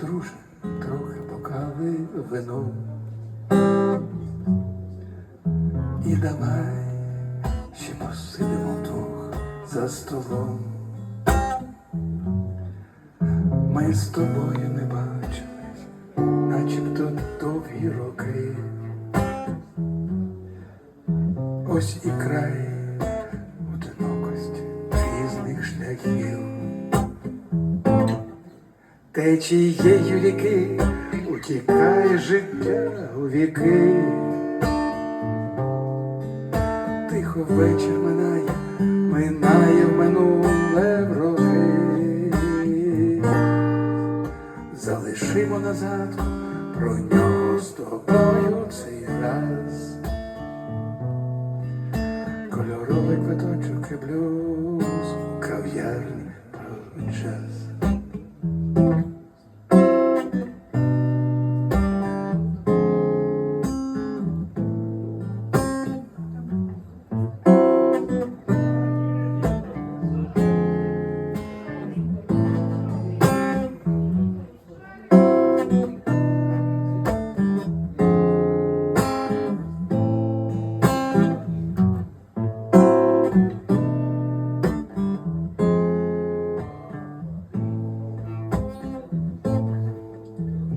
друже, трохи покави вино. І давай ще посидимо вдвох за столом. Ми з тобою не бачились, начебто довгі роки. Ось і край одинокості різних шляхів. Течією ріки утікає життя у віки. Тихо вечір минає, минає в минуле в роки. Залишимо назад про нього з тобою цей раз. Кольоровий квиточок і блюз кав'ярні про час.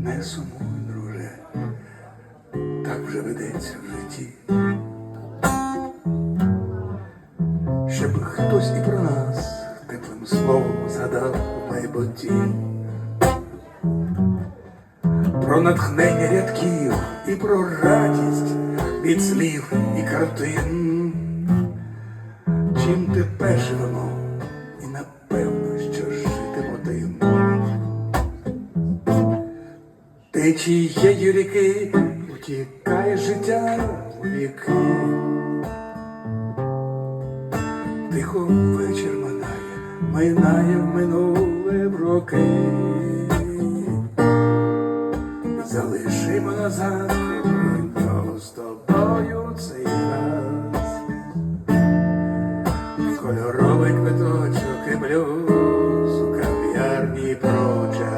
Не сумуй, друже, так вже ведеться в житті. Щоб хтось і про нас теплим словом згадав у майбутті. Про натхнення рядків і про радість від слів і картин. Чим тепер живемо, течією ріки утікає життя у віки, тихо вечір минає, минає в минуле в роки, залишимо назад Хто з тобою цей раз, кольоровий квиточок і блюз у кав'ярні проча.